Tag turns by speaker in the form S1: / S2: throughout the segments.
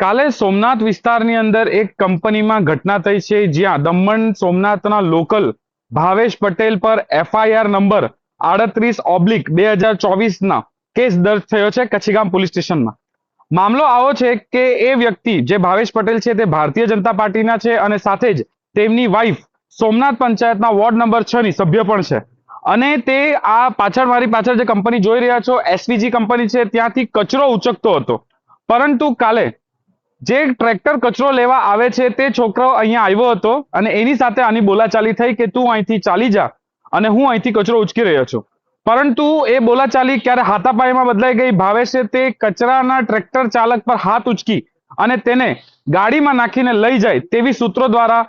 S1: કાલે સોમનાથ વિસ્તારની અંદર એક કંપનીમાં ઘટના થઈ છે, જ્યાં દમણ સોમનાથના લોકલ ભાવેશ પટેલ પર એફઆઈઆર નંબર આડત્રીસ ઓબ્લિક બે હજાર ચોવીસના કેસ દર્જ થયો છે કચ્છીગામ પોલીસ સ્ટેશનમાં. મામલો આવો છે કે એ વ્યક્તિ જે ભાવેશ પટેલ છે તે ભારતીય જનતા પાર્ટીના છે અને સાથે જ તેમની વાઇફ સોમનાથ પંચાયતના વોર્ડ નંબર છ ની સભ્ય પણ છે. અને તે આ પાછળ મારી પાછળ જે કંપની જોઈ રહ્યા છો, એસવીજી કંપની છે, ત્યાંથી કચરો ઉચકતો હતો. પરંતુ કાલે જે ટ્રેક્ટર કચરો લેવા આવે છે તે છોકરો અહીંયા આવ્યો હતો અને એની સાથે આની બોલાચાલી થઈ કે તું અહીંથી ચાલી જા અને હું અહીંથી કચરો ઉચકી રહ્યો છું. પરંતુ એ બોલાચાલી ક્યારે હાથાપાઈમાં બદલાઈ ગઈ? ભાવેશે તે કચરાના ટ્રેક્ટર ચાલક પર હાથ ઉચકી અને તેને ગાડીમાં નાખીને લઈ જાય તેવી સૂત્રો દ્વારા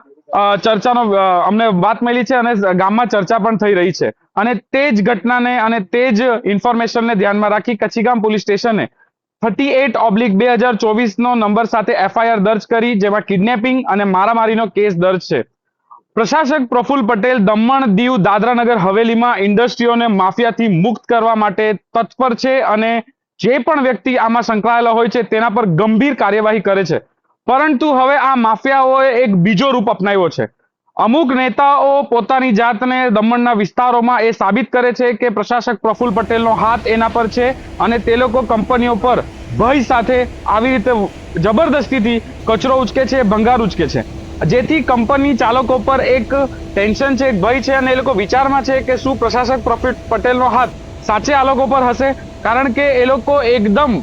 S1: ચર્ચાનો અમને વાત મળી છે અને ગામમાં ચર્ચા પણ થઈ રહી છે. અને તે જ ઘટનાને અને તે જ ઇન્ફોર્મેશનને ધ્યાનમાં રાખી કચ્છીગામ પોલીસ સ્ટેશને થર્ટી એટ ઓબ્લિક બે હજાર ચોવીસનો નંબર સાથે એફઆઈઆર દર્જ કરી, જેમાં કિડનેપિંગ અને મારામારીનો કેસ દર્જ છે. પ્રશાસક પ્રફુલ પટેલ દમણ દીવ દાદરાનગર હવેલીમાં ઇન્ડસ્ટ્રીઓને માફિયાથી મુક્ત કરવા માટે તત્પર છે અને જે પણ વ્યક્તિ આમાં સંકળાયેલા હોય છે તેના પર ગંભીર કાર્યવાહી કરે છે. પરંતુ હવે આ માફિયાઓએ એક બીજો રૂપ અપનાવ્યો છે. અમુક નેતાઓ પોતાની જાતને દમણના વિસ્તારોમાં એ સાબિત કરે છે કે પ્રશાસક પ્રફુલ પટેલનો હાથ એના પર છે અને તે લોકો કંપનીઓ પર ભય સાથે આવી રીતે જબરદસ્તીથી કચરો ઉચકે છે, ભંગાર ઉચકે છે. જેથી કંપની ચાલકો પર એક ટેન્શન છે, એક ભય છે અને એ લોકો વિચારમાં છે કે શું પ્રશાસક પ્રફુલ પટેલનો હાથ સાચે આ લોકો પર હશે? કારણ કે એ લોકો એકદમ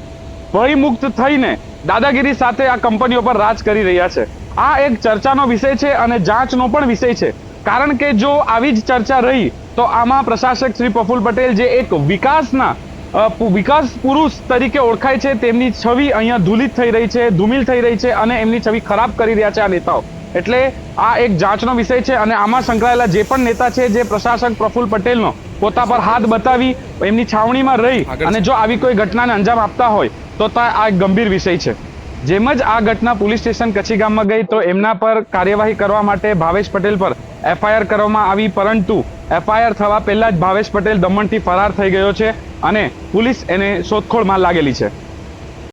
S1: ભયમુક્ત થઈને દાદાગીરી સાથે આ કંપનીઓ પર રાજ કરી રહ્યા છે. આ એક ચર્ચાનો વિષય છે અને જાંચનો પણ વિષય છે. કારણ કે જો આવી જ ચર્ચા રહી, તો આમાં પ્રશાસક શ્રી પ્રફુલ પટેલ જે એક વિકાસના વિકાસ પુરુષ તરીકે ઓળખાય છે, તેમની છબી અહીંયા ધૂલિત થઈ રહી છે, ધૂમિલ થઈ રહી છે અને એમની છબી ખરાબ કરી રહ્યા છે આ નેતાઓ. એટલે આ એક જાંચનો વિષય છે અને આમાં સંકળાયેલા જે પણ નેતા છે જે પ્રશાસક પ્રફુલ પટેલનો પોતા પર હાથ બતાવી એમની છાવણીમાં રહી અને જો આવી કોઈ ઘટનાને અંજામ આપતા હોય તો તા આ એક ગંભીર વિષય છે. જેમ જ આ ઘટના પોલીસ સ્ટેશન કચ્છી ગામમાં ગઈ તો એમના પર કાર્યવાહી કરવા માટે ભાવેશ પટેલ પર એફઆઈઆર કરવામાં આવી પરંતુ એફઆઈઆર થવા પહેલા જ ભાવેશ પટેલ દમણથી ફરાર થઈ ગયો છે અને પોલીસ એને શોધખોળમાં લાગેલી છે.